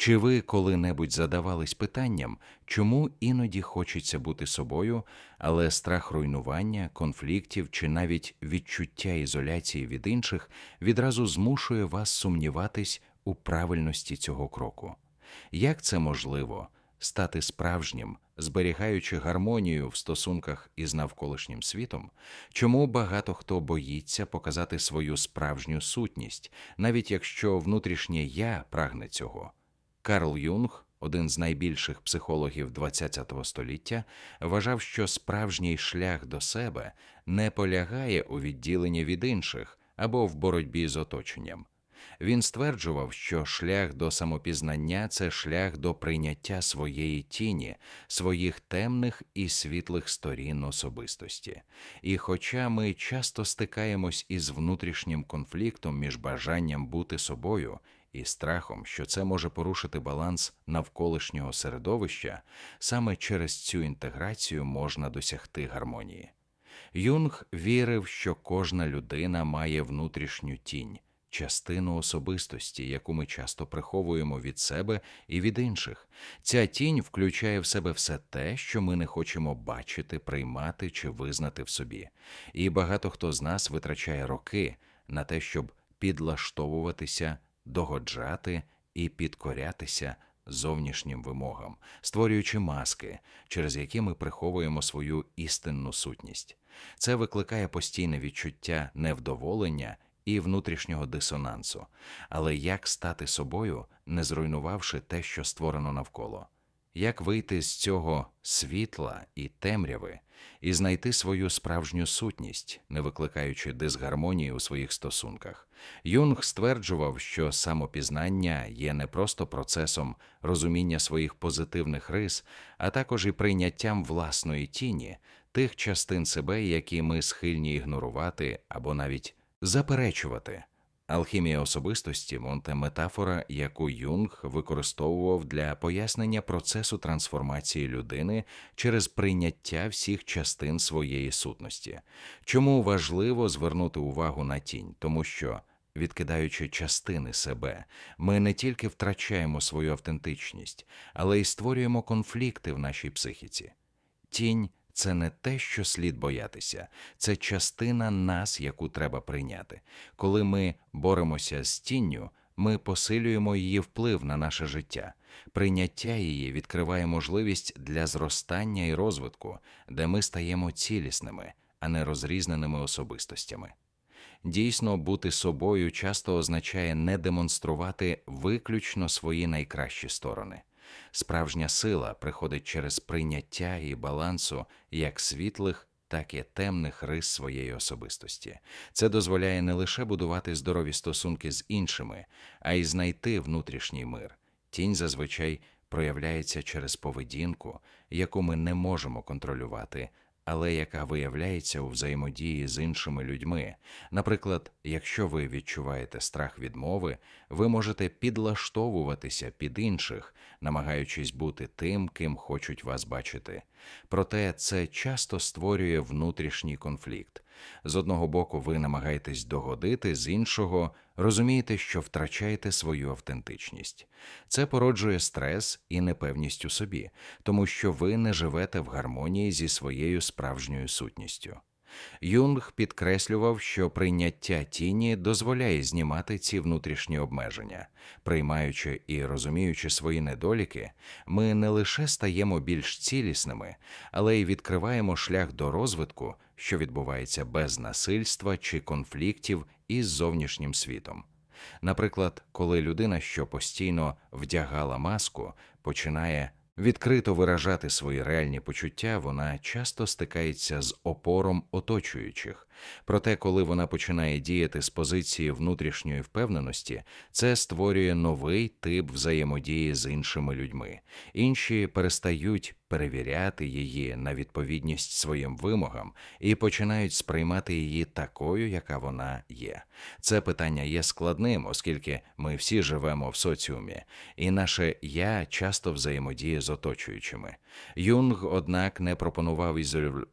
Чи ви коли-небудь задавались питанням, чому іноді хочеться бути собою, але страх руйнування, конфліктів чи навіть відчуття ізоляції від інших відразу змушує вас сумніватись у правильності цього кроку? Як це можливо стати справжнім, зберігаючи гармонію в стосунках із навколишнім світом? Чому багато хто боїться показати свою справжню сутність, навіть якщо внутрішнє я прагне цього? Карл Юнг, один з найбільших психологів ХХ століття, вважав, що справжній шлях до себе не полягає у відділенні від інших або в боротьбі з оточенням. Він стверджував, що шлях до самопізнання це шлях до прийняття своєї тіні, своїх темних і світлих сторін особистості. І хоча ми часто стикаємось із внутрішнім конфліктом між бажанням бути собою і страхом, що це може порушити баланс навколишнього середовища, саме через цю інтеграцію можна досягти гармонії. Юнг вірив, що кожна людина має внутрішню тінь, частину особистості, яку ми часто приховуємо від себе і від інших. Ця тінь включає в себе все те, що ми не хочемо бачити, приймати чи визнати в собі. І багато хто з нас витрачає роки на те, щоб підлаштовуватися догоджати і підкорятися зовнішнім вимогам, створюючи маски, через які ми приховуємо свою істинну сутність. Це викликає постійне відчуття невдоволення і внутрішнього дисонансу. Але як стати собою, не зруйнувавши те, що створено навколо? Як вийти з цього світла і темряви і знайти свою справжню сутність, не викликаючи дисгармонії у своїх стосунках? Юнг стверджував, що самопізнання є не просто процесом розуміння своїх позитивних рис, а також і прийняттям власної тіні, тих частин себе, які ми схильні ігнорувати або навіть заперечувати. Алхімія особистості Монте метафора, яку Юнг використовував для пояснення процесу трансформації людини через прийняття всіх частин своєї сутності. Чому важливо звернути увагу на тінь, тому що, відкидаючи частини себе, ми не тільки втрачаємо свою автентичність, але й створюємо конфлікти в нашій психіці. Тінь це не те, що слід боятися, це частина нас, яку треба прийняти. Коли ми боремося з тінню, ми посилюємо її вплив на наше життя. Прийняття її відкриває можливість для зростання і розвитку, де ми стаємо цілісними, а не розрізненими особистостями. Дійсно, бути собою часто означає не демонструвати виключно свої найкращі сторони. Справжня сила приходить через прийняття і балансу як світлих, так і темних рис своєї особистості. Це дозволяє не лише будувати здорові стосунки з іншими, а й знайти внутрішній мир. Тінь зазвичай проявляється через поведінку, яку ми не можемо контролювати, але яка виявляється у взаємодії з іншими людьми. Наприклад, якщо ви відчуваєте страх відмови, ви можете підлаштовуватися під інших, намагаючись бути тим, ким хочуть вас бачити. Проте це часто створює внутрішній конфлікт. З одного боку, ви намагаєтесь догодити, з іншого розумієте, що втрачаєте свою автентичність. Це породжує стрес і непевність у собі, тому що ви не живете в гармонії зі своєю справжньою сутністю. Юнг підкреслював, що прийняття тіні дозволяє знімати ці внутрішні обмеження, приймаючи і розуміючи свої недоліки, ми не лише стаємо більш цілісними, але й відкриваємо шлях до розвитку, що відбувається без насильства чи конфліктів із зовнішнім світом. Наприклад, коли людина, що постійно вдягала маску, починає відкрито виражати свої реальні почуття, вона часто стикається з опором оточуючих. Проте, коли вона починає діяти з позиції внутрішньої впевненості, це створює новий тип взаємодії з іншими людьми. Інші перестають перевіряти її на відповідність своїм вимогам і починають сприймати її такою, яка вона є. Це питання є складним, оскільки ми всі живемо в соціумі, і наше я часто взаємодіє з оточуючими. Юнг, однак, не пропонував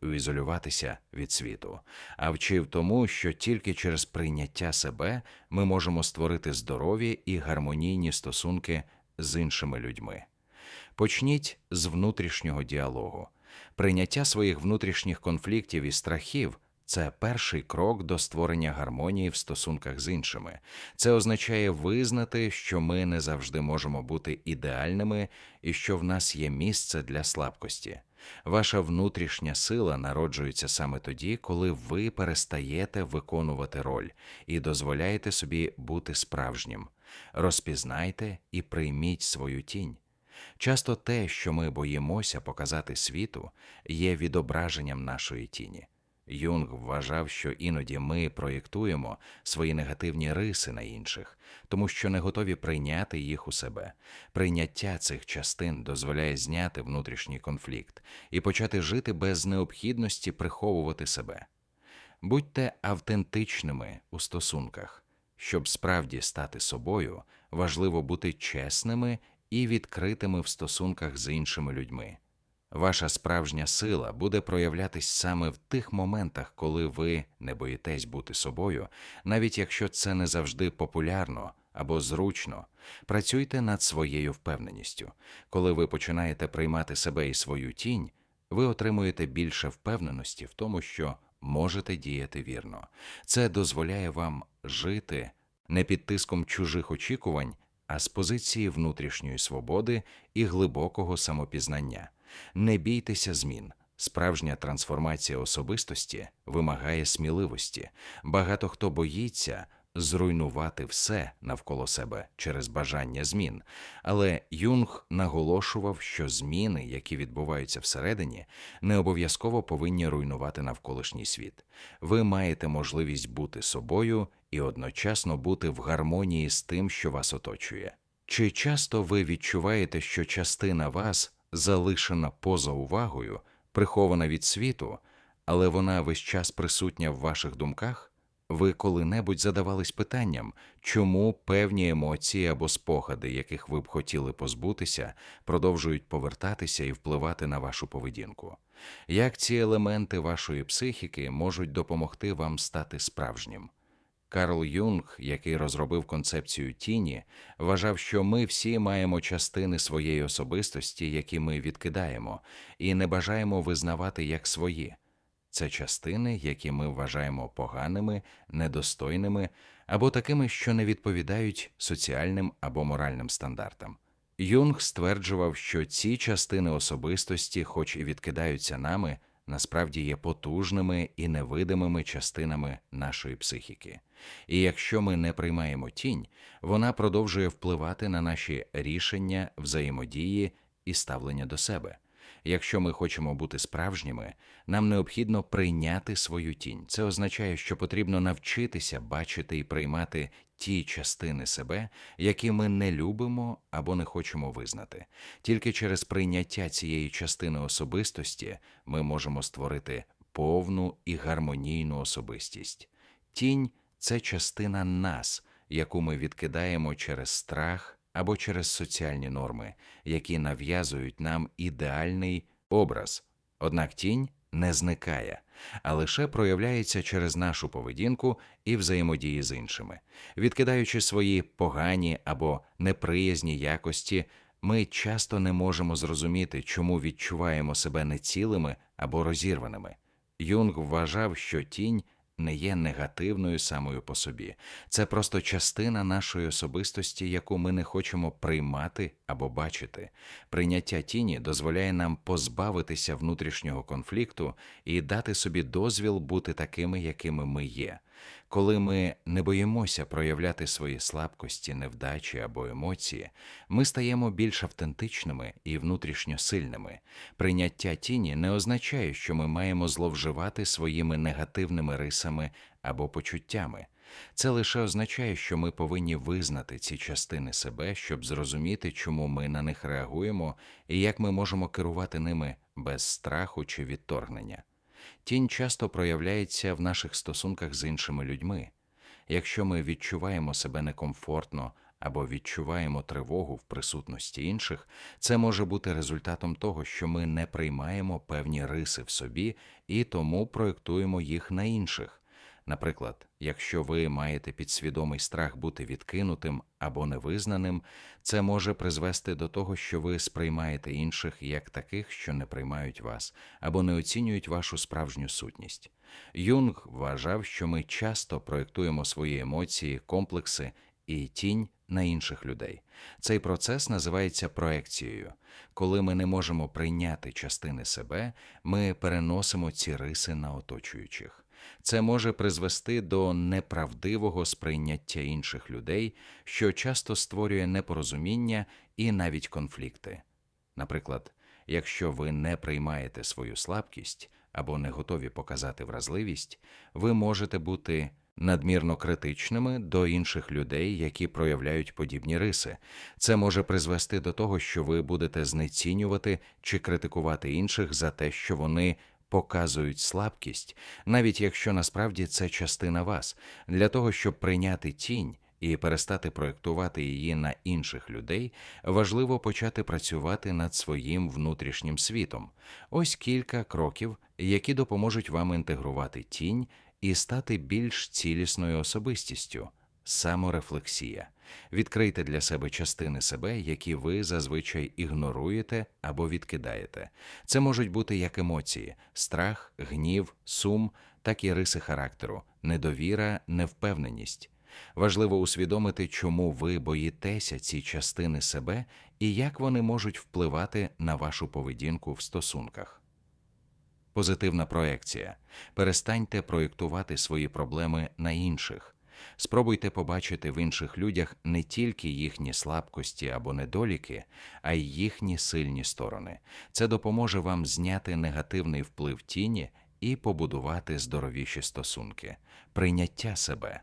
ізолюватися від світу, а вчив тому, що тільки через прийняття себе ми можемо створити здорові і гармонійні стосунки з іншими людьми. Почніть з внутрішнього діалогу. Прийняття своїх внутрішніх конфліктів і страхів це перший крок до створення гармонії в стосунках з іншими. Це означає визнати, що ми не завжди можемо бути ідеальними і що в нас є місце для слабкості. Ваша внутрішня сила народжується саме тоді, коли ви перестаєте виконувати роль і дозволяєте собі бути справжнім. Розпізнайте і прийміть свою тінь. Часто те, що ми боїмося показати світу, є відображенням нашої тіні. Юнг вважав, що іноді ми проєктуємо свої негативні риси на інших, тому що не готові прийняти їх у себе. Прийняття цих частин дозволяє зняти внутрішній конфлікт і почати жити без необхідності приховувати себе. Будьте автентичними у стосунках. Щоб справді стати собою, важливо бути чесними і відкритими в стосунках з іншими людьми. Ваша справжня сила буде проявлятись саме в тих моментах, коли ви не боїтесь бути собою, навіть якщо це не завжди популярно або зручно. Працюйте над своєю впевненістю. Коли ви починаєте приймати себе і свою тінь, ви отримуєте більше впевненості в тому, що можете діяти вірно. Це дозволяє вам жити не під тиском чужих очікувань, а з позиції внутрішньої свободи і глибокого самопізнання. Не бійтеся змін. Справжня трансформація особистості вимагає сміливості. Багато хто боїться зруйнувати все навколо себе через бажання змін. Але Юнг наголошував, що зміни, які відбуваються всередині, не обов'язково повинні руйнувати навколишній світ. Ви маєте можливість бути собою і одночасно бути в гармонії з тим, що вас оточує. Чи часто ви відчуваєте, що частина вас залишена поза увагою, прихована від світу, але вона весь час присутня в ваших думках? Ви коли-небудь задавались питанням, чому певні емоції або спогади, яких ви б хотіли позбутися, продовжують повертатися і впливати на вашу поведінку? Як ці елементи вашої психіки можуть допомогти вам стати справжнім? Карл Юнг, який розробив концепцію тіні, вважав, що ми всі маємо частини своєї особистості, які ми відкидаємо, і не бажаємо визнавати як свої. Це частини, які ми вважаємо поганими, недостойними або такими, що не відповідають соціальним або моральним стандартам. Юнг стверджував, що ці частини особистості, хоч і відкидаються нами, насправді є потужними і невидимими частинами нашої психіки. І якщо ми не приймаємо тінь, вона продовжує впливати на наші рішення, взаємодії і ставлення до себе. Якщо ми хочемо бути справжніми, нам необхідно прийняти свою тінь. Це означає, що потрібно навчитися бачити і приймати ті частини себе, які ми не любимо або не хочемо визнати. Тільки через прийняття цієї частини особистості ми можемо створити повну і гармонійну особистість. Тінь це частина нас, яку ми відкидаємо через страх або через соціальні норми, які нав'язують нам ідеальний образ. Однак тінь не зникає, а лише проявляється через нашу поведінку і взаємодії з іншими. Відкидаючи свої погані або неприязні якості, ми часто не можемо зрозуміти, чому відчуваємо себе нецілими або розірваними. Юнг вважав, що тінь не є негативною самою по собі, це просто частина нашої особистості, яку ми не хочемо приймати або бачити. Прийняття тіні дозволяє нам позбавитися внутрішнього конфлікту і дати собі дозвіл бути такими, якими ми є. Коли ми не боїмося проявляти свої слабкості, невдачі або емоції, ми стаємо більш автентичними і внутрішньо сильними. Прийняття тіні не означає, що ми маємо зловживати своїми негативними рисами або почуттями. Це лише означає, що ми повинні визнати ці частини себе, щоб зрозуміти, чому ми на них реагуємо і як ми можемо керувати ними без страху чи відторгнення. Тінь часто проявляється в наших стосунках з іншими людьми. Якщо ми відчуваємо себе некомфортно або відчуваємо тривогу в присутності інших, це може бути результатом того, що ми не приймаємо певні риси в собі і тому проєктуємо їх на інших. Наприклад, якщо ви маєте підсвідомий страх бути відкинутим або невизнаним, це може призвести до того, що ви сприймаєте інших як таких, що не приймають вас або не оцінюють вашу справжню сутність. Юнг вважав, що ми часто проєктуємо свої емоції, комплекси і тінь на інших людей. Цей процес називається проекцією. Коли ми не можемо прийняти частини себе, ми переносимо ці риси на оточуючих. Це може призвести до неправдивого сприйняття інших людей, що часто створює непорозуміння і навіть конфлікти. Наприклад, якщо ви не приймаєте свою слабкість або не готові показати вразливість, ви можете бути надмірно критичними до інших людей, які проявляють подібні риси. Це може призвести до того, що ви будете знецінювати чи критикувати інших за те, що вони показують слабкість, навіть якщо насправді це частина вас, для того, щоб прийняти тінь. І перестати проєктувати її на інших людей, важливо почати працювати над своїм внутрішнім світом. Ось кілька кроків, які допоможуть вам інтегрувати тінь і стати більш цілісною особистістю, саморефлексія. Відкрийте для себе частини себе, які ви зазвичай ігноруєте або відкидаєте. Це можуть бути як емоції, страх, гнів, сум, так і риси характеру, недовіра, невпевненість. Важливо усвідомити, чому ви боїтеся ці частини себе і як вони можуть впливати на вашу поведінку в стосунках. Позитивна проекція. Перестаньте проєктувати свої проблеми на інших. Спробуйте побачити в інших людях не тільки їхні слабкості або недоліки, а й їхні сильні сторони. Це допоможе вам зняти негативний вплив тіні і побудувати здоровіші стосунки, прийняття себе.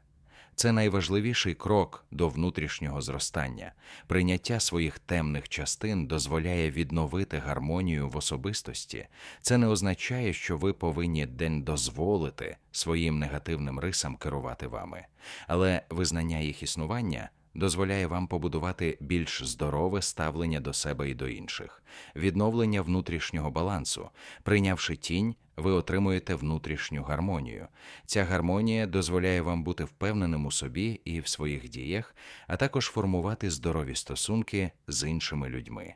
Це найважливіший крок до внутрішнього зростання. Прийняття своїх темних частин дозволяє відновити гармонію в особистості. Це не означає, що ви повинні день дозволити своїм негативним рисам керувати вами, але визнання їх існування дозволяє вам побудувати більш здорове ставлення до себе і до інших, відновлення внутрішнього балансу. Прийнявши тінь, ви отримуєте внутрішню гармонію. Ця гармонія дозволяє вам бути впевненим у собі і в своїх діях, а також формувати здорові стосунки з іншими людьми.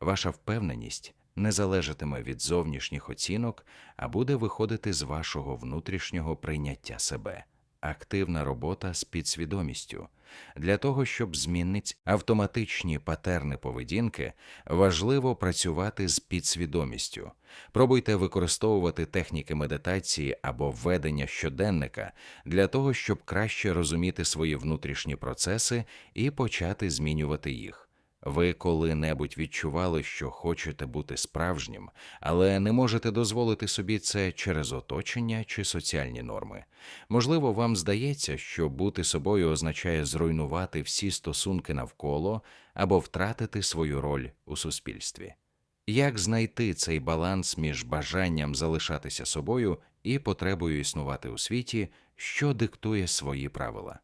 Ваша впевненість не залежатиме від зовнішніх оцінок, а буде виходити з вашого внутрішнього прийняття себе активна робота з підсвідомістю. Для того, щоб змінити автоматичні патерни поведінки, важливо працювати з підсвідомістю. Пробуйте використовувати техніки медитації або введення щоденника для того, щоб краще розуміти свої внутрішні процеси і почати змінювати їх. Ви коли-небудь відчували, що хочете бути справжнім, але не можете дозволити собі це через оточення чи соціальні норми. Можливо, вам здається, що бути собою означає зруйнувати всі стосунки навколо або втратити свою роль у суспільстві. Як знайти цей баланс між бажанням залишатися собою і потребою існувати у світі, що диктує свої правила?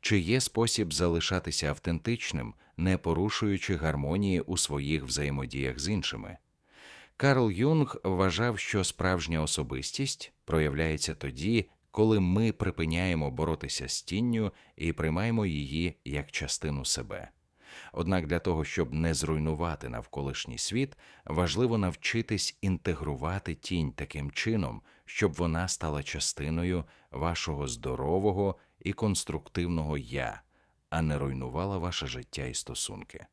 Чи є спосіб залишатися автентичним, не порушуючи гармонії у своїх взаємодіях з іншими? Карл Юнг вважав, що справжня особистість проявляється тоді, коли ми припиняємо боротися з тінню і приймаємо її як частину себе. Однак для того, щоб не зруйнувати навколишній світ, важливо навчитись інтегрувати тінь таким чином, щоб вона стала частиною вашого здорового і конструктивного я, а не руйнувала ваше життя і стосунки.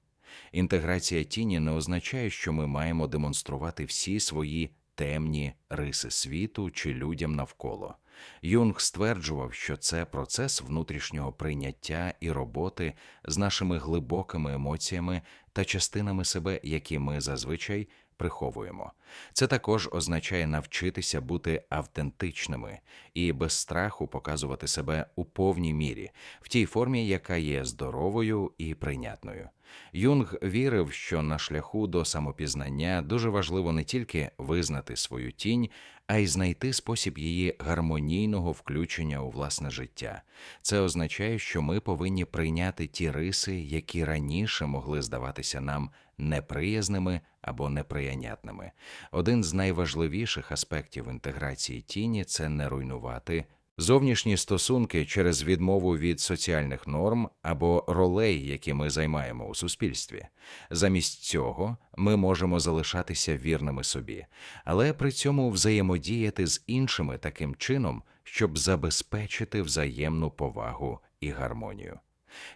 Інтеграція тіні не означає, що ми маємо демонструвати всі свої темні риси світу чи людям навколо. Юнг стверджував, що це процес внутрішнього прийняття і роботи з нашими глибокими емоціями та частинами себе, які ми зазвичай приховуємо. Це також означає навчитися бути автентичними і без страху показувати себе у повній мірі, в тій формі, яка є здоровою і прийнятною. Юнг вірив, що на шляху до самопізнання дуже важливо не тільки визнати свою тінь, а й знайти спосіб її гармонійного включення у власне життя. Це означає, що ми повинні прийняти ті риси, які раніше могли здаватися нам неприязними або неприянятними. Один з найважливіших аспектів інтеграції тіні це не руйнувати Зовнішні стосунки через відмову від соціальних норм або ролей, які ми займаємо у суспільстві. Замість цього ми можемо залишатися вірними собі, але при цьому взаємодіяти з іншими таким чином, щоб забезпечити взаємну повагу і гармонію.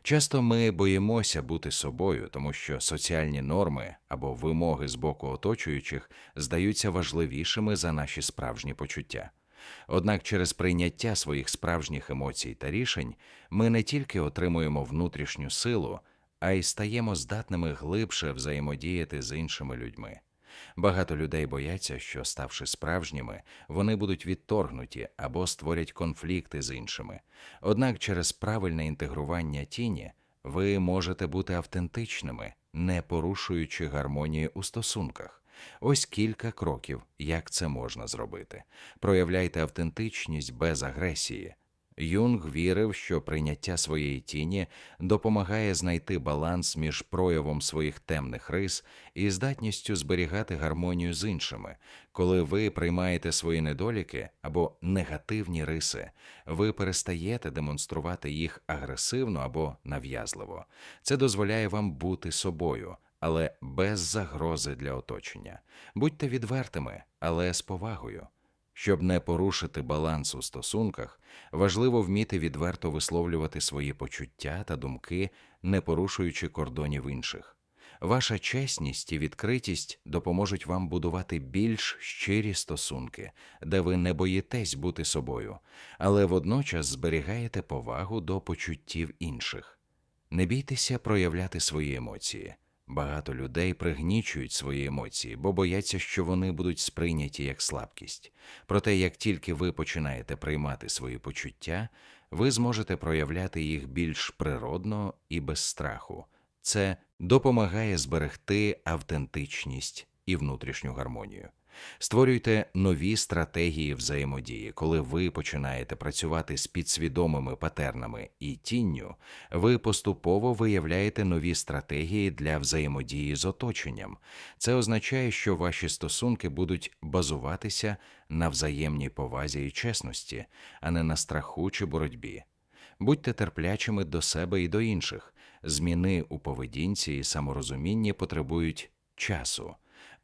Часто ми боїмося бути собою, тому що соціальні норми або вимоги з боку оточуючих здаються важливішими за наші справжні почуття. Однак через прийняття своїх справжніх емоцій та рішень ми не тільки отримуємо внутрішню силу, а й стаємо здатними глибше взаємодіяти з іншими людьми. Багато людей бояться, що, ставши справжніми, вони будуть відторгнуті або створять конфлікти з іншими. Однак через правильне інтегрування тіні ви можете бути автентичними, не порушуючи гармонії у стосунках. Ось кілька кроків, як це можна зробити. Проявляйте автентичність без агресії. Юнг вірив, що прийняття своєї тіні допомагає знайти баланс між проявом своїх темних рис і здатністю зберігати гармонію з іншими. Коли ви приймаєте свої недоліки або негативні риси, ви перестаєте демонструвати їх агресивно або нав'язливо. Це дозволяє вам бути собою але без загрози для оточення. Будьте відвертими, але з повагою. Щоб не порушити баланс у стосунках, важливо вміти відверто висловлювати свої почуття та думки, не порушуючи кордонів інших. Ваша чесність і відкритість допоможуть вам будувати більш щирі стосунки, де ви не боїтесь бути собою, але водночас зберігаєте повагу до почуттів інших. Не бійтеся проявляти свої емоції. Багато людей пригнічують свої емоції, бо бояться, що вони будуть сприйняті як слабкість. Проте, як тільки ви починаєте приймати свої почуття, ви зможете проявляти їх більш природно і без страху. Це допомагає зберегти автентичність і внутрішню гармонію. Створюйте нові стратегії взаємодії. Коли ви починаєте працювати з підсвідомими патернами і тінню, ви поступово виявляєте нові стратегії для взаємодії з оточенням. Це означає, що ваші стосунки будуть базуватися на взаємній повазі і чесності, а не на страху чи боротьбі. Будьте терплячими до себе і до інших. Зміни у поведінці і саморозумінні потребують часу.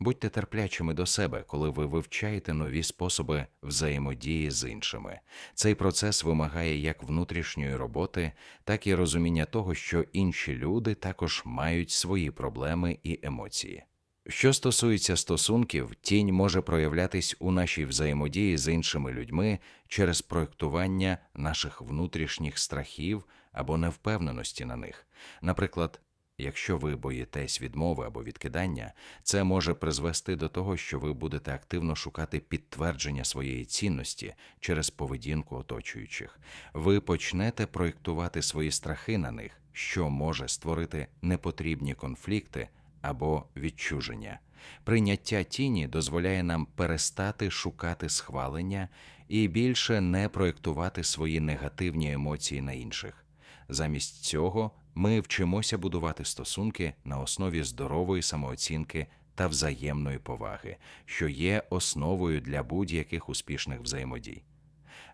Будьте терплячими до себе, коли ви вивчаєте нові способи взаємодії з іншими. Цей процес вимагає як внутрішньої роботи, так і розуміння того, що інші люди також мають свої проблеми і емоції. Що стосується стосунків, тінь може проявлятись у нашій взаємодії з іншими людьми через проєктування наших внутрішніх страхів або невпевненості на них, наприклад, Якщо ви боїтесь відмови або відкидання, це може призвести до того, що ви будете активно шукати підтвердження своєї цінності через поведінку оточуючих. Ви почнете проєктувати свої страхи на них, що може створити непотрібні конфлікти або відчуження. Прийняття тіні дозволяє нам перестати шукати схвалення і більше не проєктувати свої негативні емоції на інших. Замість цього ми вчимося будувати стосунки на основі здорової самооцінки та взаємної поваги, що є основою для будь-яких успішних взаємодій.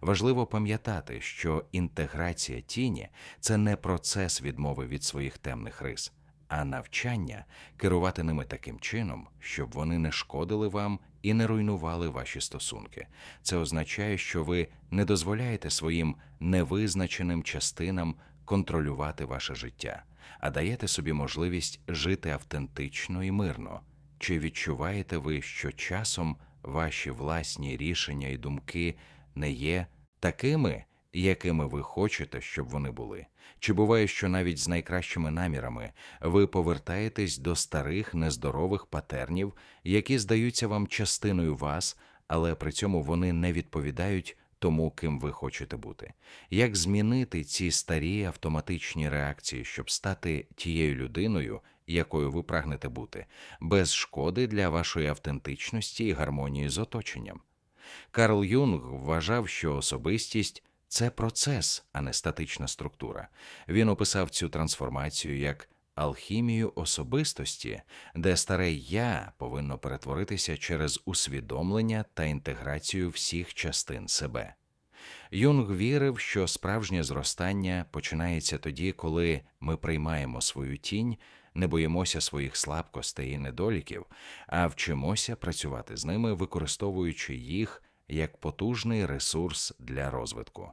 Важливо пам'ятати, що інтеграція тіні це не процес відмови від своїх темних рис, а навчання керувати ними таким чином, щоб вони не шкодили вам і не руйнували ваші стосунки. Це означає, що ви не дозволяєте своїм невизначеним частинам контролювати ваше життя, а даєте собі можливість жити автентично і мирно. Чи відчуваєте ви, що часом ваші власні рішення і думки не є такими, якими ви хочете, щоб вони були? Чи буває, що навіть з найкращими намірами ви повертаєтесь до старих нездорових патернів, які здаються вам частиною вас, але при цьому вони не відповідають тому, ким ви хочете бути, як змінити ці старі автоматичні реакції, щоб стати тією людиною, якою ви прагнете бути, без шкоди для вашої автентичності і гармонії з оточенням. Карл Юнг вважав, що особистість це процес, а не статична структура. Він описав цю трансформацію як алхімію особистості, де старе я повинно перетворитися через усвідомлення та інтеграцію всіх частин себе. Юнг вірив, що справжнє зростання починається тоді, коли ми приймаємо свою тінь, не боїмося своїх слабкостей і недоліків, а вчимося працювати з ними, використовуючи їх як потужний ресурс для розвитку.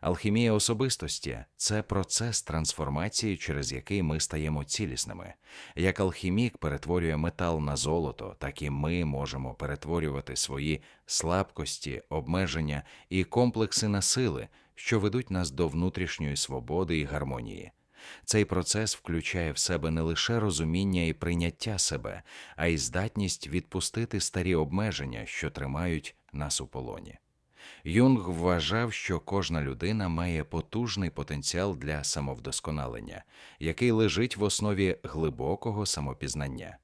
Алхімія особистості це процес трансформації, через який ми стаємо цілісними. Як алхімік перетворює метал на золото, так і ми можемо перетворювати свої слабкості, обмеження і комплекси на сили, що ведуть нас до внутрішньої свободи і гармонії. Цей процес включає в себе не лише розуміння і прийняття себе, а й здатність відпустити старі обмеження, що тримають нас у полоні. Юнг вважав, що кожна людина має потужний потенціал для самовдосконалення, який лежить в основі глибокого самопізнання.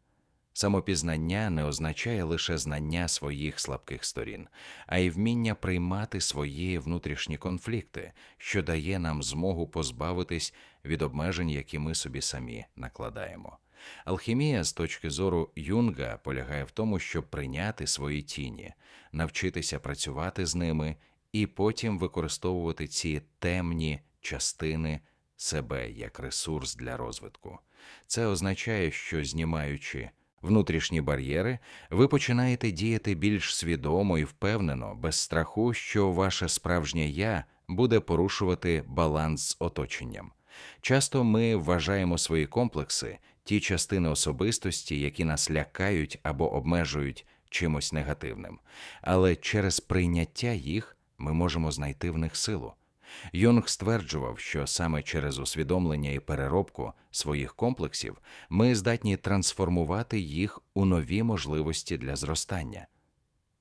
Самопізнання не означає лише знання своїх слабких сторін, а й вміння приймати свої внутрішні конфлікти, що дає нам змогу позбавитись від обмежень, які ми собі самі накладаємо. Алхімія з точки зору Юнга полягає в тому, щоб прийняти свої тіні, навчитися працювати з ними і потім використовувати ці темні частини себе як ресурс для розвитку. Це означає, що знімаючи внутрішні бар'єри, ви починаєте діяти більш свідомо і впевнено, без страху, що ваше справжнє я буде порушувати баланс з оточенням. Часто ми вважаємо свої комплекси, ті частини особистості, які нас лякають або обмежують чимось негативним, але через прийняття їх ми можемо знайти в них силу. Йонг стверджував, що саме через усвідомлення і переробку своїх комплексів ми здатні трансформувати їх у нові можливості для зростання.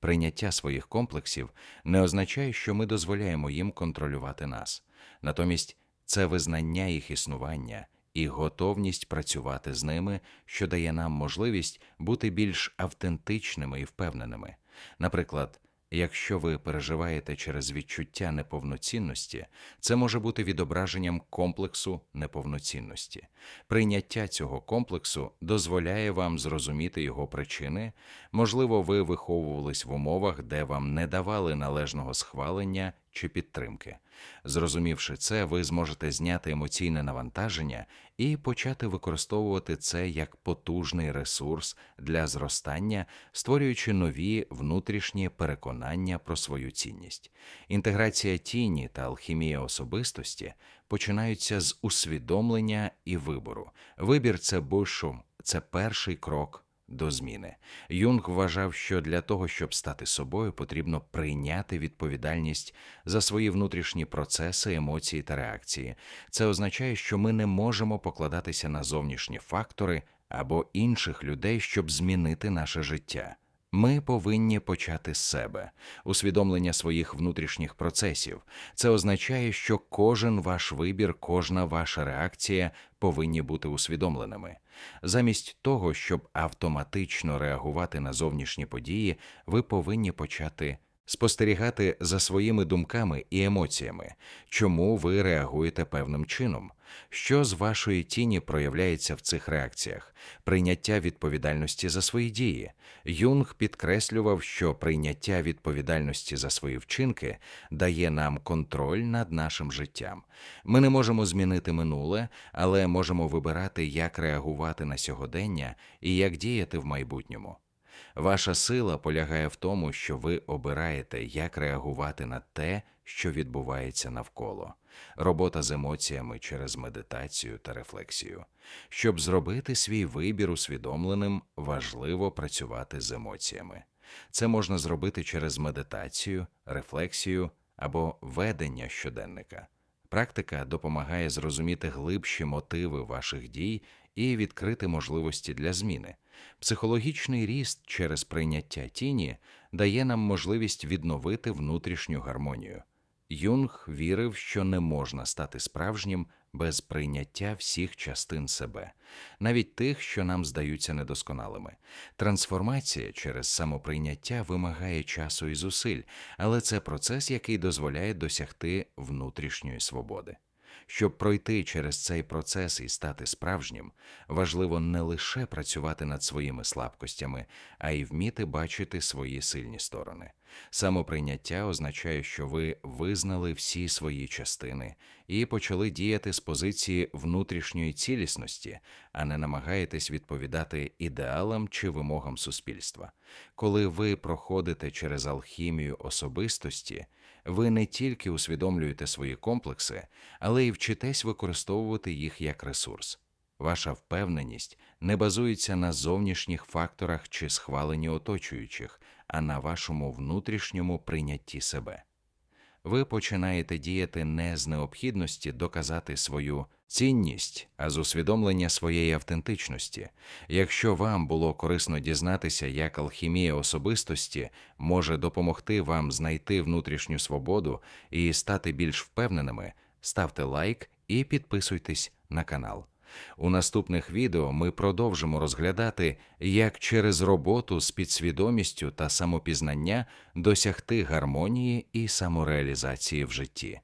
Прийняття своїх комплексів не означає, що ми дозволяємо їм контролювати нас, натомість це визнання їх існування і готовність працювати з ними, що дає нам можливість бути більш автентичними і впевненими. Наприклад, Якщо ви переживаєте через відчуття неповноцінності, це може бути відображенням комплексу неповноцінності. Прийняття цього комплексу дозволяє вам зрозуміти його причини. Можливо, ви виховувались в умовах, де вам не давали належного схвалення чи підтримки. Зрозумівши це, ви зможете зняти емоційне навантаження і почати використовувати це як потужний ресурс для зростання, створюючи нові внутрішні переконання про свою цінність. Інтеграція тіні та алхімія особистості починаються з усвідомлення і вибору. Вибір це бушум, це перший крок до зміни. Юнг вважав, що для того, щоб стати собою, потрібно прийняти відповідальність за свої внутрішні процеси, емоції та реакції. Це означає, що ми не можемо покладатися на зовнішні фактори або інших людей, щоб змінити наше життя. Ми повинні почати з себе, усвідомлення своїх внутрішніх процесів. Це означає, що кожен ваш вибір, кожна ваша реакція повинні бути усвідомленими. Замість того, щоб автоматично реагувати на зовнішні події, ви повинні почати спостерігати за своїми думками і емоціями, чому ви реагуєте певним чином, що з вашої тіні проявляється в цих реакціях, прийняття відповідальності за свої дії. Юнг підкреслював, що прийняття відповідальності за свої вчинки дає нам контроль над нашим життям. Ми не можемо змінити минуле, але можемо вибирати, як реагувати на сьогодення і як діяти в майбутньому. Ваша сила полягає в тому, що ви обираєте, як реагувати на те, що відбувається навколо, робота з емоціями через медитацію та рефлексію. Щоб зробити свій вибір усвідомленим, важливо працювати з емоціями. Це можна зробити через медитацію, рефлексію або ведення щоденника. Практика допомагає зрозуміти глибші мотиви ваших дій і відкрити можливості для зміни. Психологічний ріст через прийняття тіні дає нам можливість відновити внутрішню гармонію. Юнг вірив, що не можна стати справжнім без прийняття всіх частин себе, навіть тих, що нам здаються недосконалими. Трансформація через самоприйняття вимагає часу і зусиль, але це процес, який дозволяє досягти внутрішньої свободи. Щоб пройти через цей процес і стати справжнім, важливо не лише працювати над своїми слабкостями, а й вміти бачити свої сильні сторони. Самоприйняття означає, що ви визнали всі свої частини і почали діяти з позиції внутрішньої цілісності, а не намагаєтесь відповідати ідеалам чи вимогам суспільства. Коли ви проходите через алхімію особистості, ви не тільки усвідомлюєте свої комплекси, але й вчитесь використовувати їх як ресурс. Ваша впевненість не базується на зовнішніх факторах чи схваленні оточуючих, а на вашому внутрішньому прийнятті себе. Ви починаєте діяти не з необхідності доказати свою цінність, а з усвідомлення своєї автентичності. Якщо вам було корисно дізнатися, як алхімія особистості може допомогти вам знайти внутрішню свободу і стати більш впевненими, ставте лайк і підписуйтесь на канал. У наступних відео ми продовжимо розглядати, як через роботу з підсвідомістю та самопізнання досягти гармонії і самореалізації в житті.